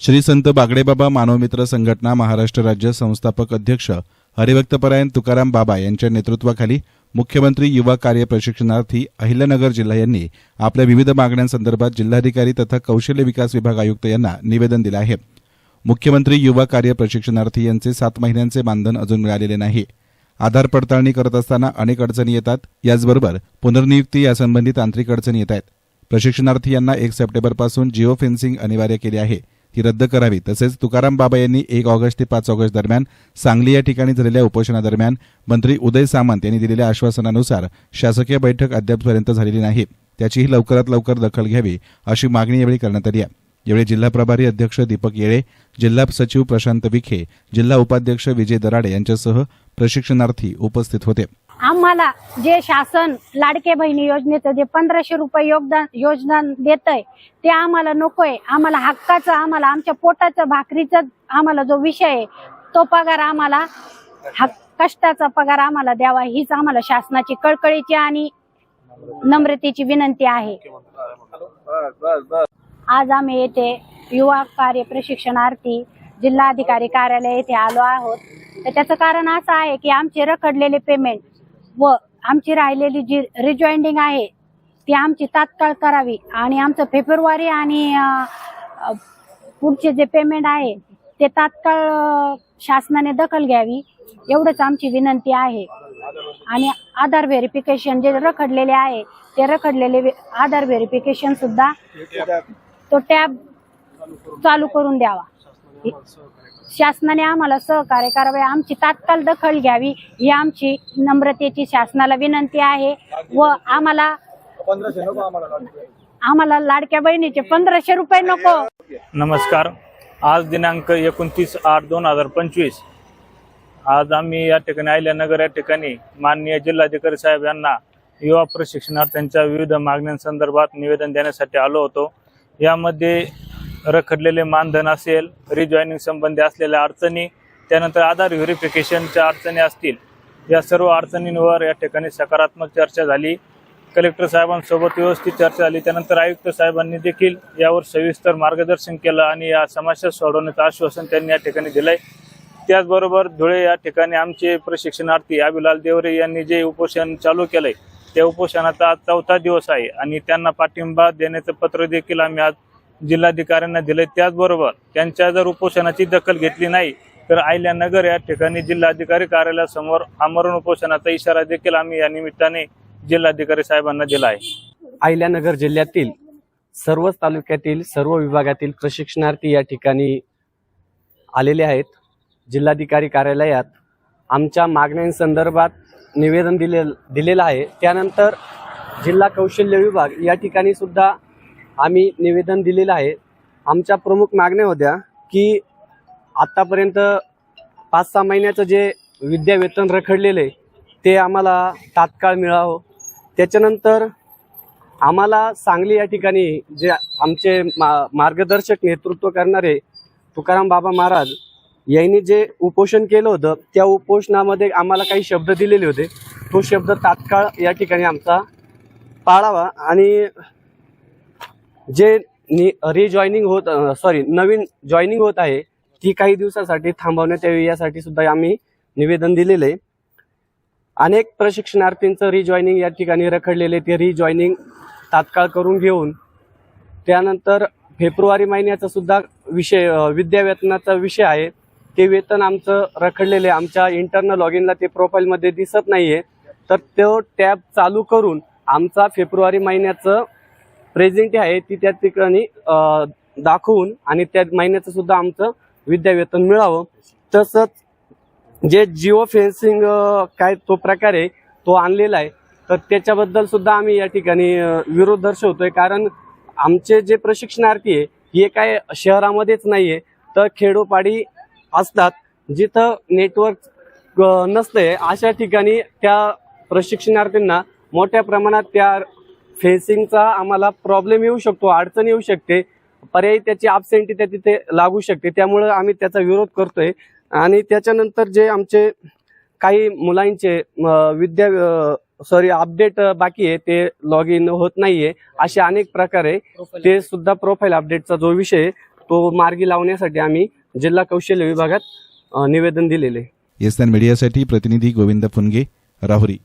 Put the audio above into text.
श्री संत बागडेबाबा मानवमित्र संघटना महाराष्ट्र राज्य संस्थापक अध्यक्ष हरिभक्तपरायण तुकाराम बाबा यांच्या नेतृत्वाखाली मुख्यमंत्री युवा कार्य प्रशिक्षणार्थी अहिल्यानगर जिल्हा यांनी आपल्या विविध मागण्यांसंदर्भात जिल्हाधिकारी तथा कौशल्य विकास विभाग आयुक्त यांना निवेदन दिलं आहे. मुख्यमंत्री युवा कार्य प्रशिक्षणार्थी यांचे सात महिन्यांचे मानधन अजून मिळालेले नाही. आधार पडताळणी करत असताना अनेक अडचणी येतात याचबरोबर पुनर्नियुक्ती यासंबंधी तांत्रिक अडचणी येत आहेत. प्रशिक्षणार्थी यांना एक सप्टेंबरपासून जिओ फेन्सिंग अनिवार्य केली आहे. ती रद्द करावी. तसेच तुकाराम बाबा यांनी एक ऑगस्ट ते पाच ऑगस्ट दरम्यान सांगली या ठिकाणी झालेल्या उपोषणादरम्यान मंत्री उदय सामंत यांनी दिलेल्या आश्वासनानुसार शासकीय बैठक अद्यापपर्यंत झालेली नाही. त्याचीही लवकरात लवकर दखल घ्यावी अशी मागणी यावेळी करण्यात आली आहे. यावेळी जिल्हा प्रभारी अध्यक्ष दीपक येळे जिल्हा सचिव प्रशांत विखे जिल्हा उपाध्यक्ष विजय दराडे यांच्यासह प्रशिक्षणार्थी उपस्थित होते. आम्हाला जे शासन लाडके बहिणी योजनेचं जे पंधराशे रुपये योगदान योगदान देत आहे ते आम्हाला नकोय. आम्हाला हक्काचं आम्हाला आमच्या पोटाचं भाकरीचं आम्हाला जो विषय आहे तो पगार आम्हाला हक कष्टाचा पगार आम्हाला द्यावा हीच आम्हाला शासनाची कळकळीची आणि नम्रतेची विनंती आहे. आज आम्ही येथे युवा कार्य प्रशिक्षणार्थी जिल्हाधिकारी कार्यालय येथे आलो आहोत. तर त्याचं कारण असं आहे की आमचे रखडलेले पेमेंट व आमची राहिलेली जी रिजॉइंडिंग आहे ती आमची तात्काळ करावी. आणि आमचं फेब्रुवारी आणि पुढचे जे पेमेंट आहे ते तात्काळ शासनाने दखल घ्यावी एवढंच आमची विनंती आहे. आणि आधार व्हेरिफिकेशन जे रखडलेले आहे ते रखडलेले आधार व्हेरिफिकेशन सुद्धा तो टॅब चालू करून द्यावा. शासनाने आम्हाला सहकार्य करावे. आमची तात्काळ दखल घ्यावी. ही आमची नम्रतेची शासनाला विनंती आहे व आम्हाला आम्हाला लाडक्या बहिणीचे पंधराशे रुपये नको. नमस्कार. आज दिनांक एकोणतीस आठ दोन हजार पंचवीस. आज आम्ही या ठिकाणी अहिल्यानगर या ठिकाणी माननीय जिल्हाधिकारी साहेब यांना युवा प्रशिक्षणार्थ्यांच्या विविध मागण्यांसंदर्भात निवेदन देण्यासाठी आलो होतो. यामध्ये रखडलेले मानधन असेल रिजॉईनिंग संबंधी असलेल्या अडचणी त्यानंतर आधार व्हेरिफिकेशनच्या अडचणी असतील. या सर्व अडचणींवर या ठिकाणी सकारात्मक चर्चा झाली. कलेक्टर साहेबांसोबत व्यवस्थित चर्चा झाली. त्यानंतर आयुक्त साहेबांनी देखील यावर सविस्तर मार्गदर्शन केलं आणि या समस्या सोडवण्याचं आश्वासन त्यांनी या ठिकाणी दिलंय. त्याचबरोबर धुळे या ठिकाणी आमचे प्रशिक्षणार्थी अभिलाल देवरे यांनी जे उपोषण चालू केलंय त्या उपोषणाचा आज चौथा दिवस आहे आणि त्यांना पाठिंबा देण्याचं पत्र देखील आम्ही आज जिल्हाधिकाऱ्यांना दिले त्याचबरोबर त्यांच्या जर उपोषणाची दखल घेतली नाही तर आयल्यानगर या ठिकाणी जिल्हाधिकारी कार्यालयासमोर आमरण उपोषणाचा इशारा देखील आम्ही या निमित्ताने जिल्हाधिकारी साहेबांना दिला आहे. अहिल्यानगर जिल्ह्यातील सर्वच तालुक्यातील सर्व विभागातील प्रशिक्षणार्थी या ठिकाणी आलेले आहेत. जिल्हाधिकारी कार्यालयात आमच्या मागण्यांसंदर्भात निवेदन दिले दिलेलं आहे. त्यानंतर जिल्हा कौशल्य विभाग या ठिकाणी सुद्धा आम्ही निवेदन दिलेलं आहे. आमच्या प्रमुख मागण्या होत्या की आत्तापर्यंत पाच सहा महिन्याचं जे विद्यावेतन रखडलेलं आहे ते आम्हाला तात्काळ मिळावं. त्याच्यानंतर आम्हाला सांगली या ठिकाणी जे आमचे मा मार्गदर्शक नेतृत्व करणारे तुकाराम बाबा महाराज यांनी जे उपोषण केलं होतं त्या उपोषणामध्ये आम्हाला काही शब्द दिलेले होते. तो शब्द तात्काळ या ठिकाणी आमचा पाळावा आणि जे नि रिजॉईनिंग होत सॉरी नवीन जॉईनिंग होत आहे ती काही दिवसासाठी थांबवण्यात यावी यासाठी सुद्धा आम्ही निवेदन दिलेलं आहे. अनेक प्रशिक्षणार्थींचं रिजॉईनिंग या ठिकाणी रखडलेले ते रिजॉईनिंग तात्काळ करून घेऊन त्यानंतर फेब्रुवारी महिन्याचा सुद्धा विषय विद्यावेतनाचा विषय आहे. ते वेतन आमचं रखडलेले आमच्या इंटरनल लॉग इनला ते प्रोफाईलमध्ये दिसत नाही आहे तर तो टॅब चालू करून आमचा फेब्रुवारी महिन्याचं प्रेझेंटी आहे ती त्या ठिकाणी दाखवून आणि त्या महिन्याचं सुद्धा आमचं विद्यावेतन मिळावं. तसंच जे जिओ फेन्सिंग काय तो प्रकार आहे तो आणलेला आहे तर त्याच्याबद्दल सुद्धा आम्ही या ठिकाणी विरोध दर्शवतोय. कारण आमचे जे प्रशिक्षणार्थी आहे हे काय शहरामध्येच नाही आहे तर खेडोपाडी असतात जिथं नेटवर्क नसतंय अशा ठिकाणी त्या प्रशिक्षणार्थींना मोठ्या प्रमाणात त्या फेसिंगचा आम्हाला प्रॉब्लेम येऊ शकतो अडचण येऊ शकते. पर्यायी त्याची absentee त्या तिथे लागू शकते. त्यामुळं आम्ही त्याचा विरोध करतोय. आणि त्याच्यानंतर जे आमचे काही मुलांचे विद्या सॉरी अपडेट बाकी आहे ते लॉग इन होत नाहीये असे अनेक प्रकार आहे. ते सुद्धा प्रोफाईल अपडेटचा जो विषय आहे, तो मार्गी लावण्यासाठी आम्ही जिल्हा कौशल्य विभागात निवेदन दिलेले आहे. एसएन मीडियासाठी प्रतिनिधी गोविंद फुनगे राहुरी